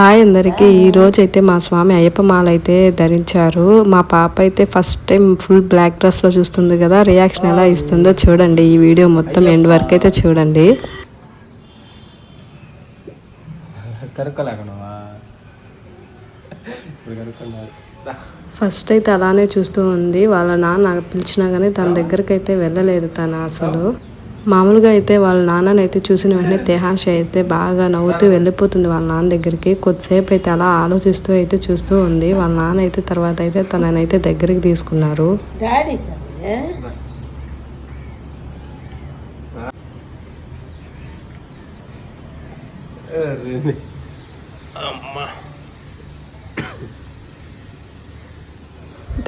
Hi అందరికీ. ఈ రోజు అయితే మా స్వామి అయ్యప్ప మాల అయితే ధరించారు. మా పాప అయితే ఫస్ట్ టైం ఫుల్ బ్లాక్ డ్రెస్లో చూస్తుంది కదా రియాక్షన్ ఎలా ఇస్తుందో చూడండి. ఈ వీడియో మొత్తం ఎండ్ వరకు అయితే చూడండి ఫస్ట్ అయితే అలానే చూస్తూ ఉంది. వాళ్ళ నాన్న పిలిచినా కానీ తన దగ్గరికి అయితే వెళ్ళలేదు తను అసలు. మామూలుగా అయితే వాళ్ళ నాన్నని అయితే చూసిన వెంటనే తేహాంష అయితే బాగా నవ్వుతూ వెళ్ళిపోతుంది వాళ్ళ నాన్న దగ్గరికి. కొద్దిసేపు అయితే అలా ఆలోచిస్తూ అయితే చూస్తూ ఉంది. వాళ్ళ నాన్న అయితే తర్వాత అయితే తననైతే దగ్గరికి తీసుకున్నారు. డాడీ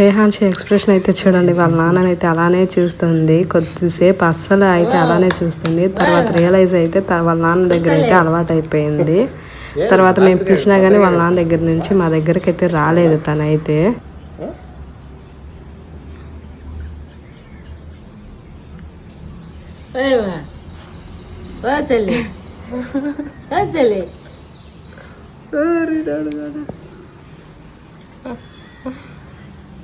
దేహాంశ ఎక్స్ప్రెషన్ అయితే చూడండి వాళ్ళ నాన్ననైతే అలానే చూస్తుంది. కొద్దిసేపు అస్సలు అయితే అలానే చూస్తుంది. తర్వాత రియలైజ్ అయితే వాళ్ళ నాన్న దగ్గర అయితే అలవాటు అయిపోయింది. తర్వాత మేము పిలిచినా కానీ వాళ్ళ నాన్న దగ్గర నుంచి మా దగ్గరికి అయితే రాలేదు తనైతే. ఓ తల్లి.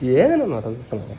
ఏదైనా చూస్తున్నావా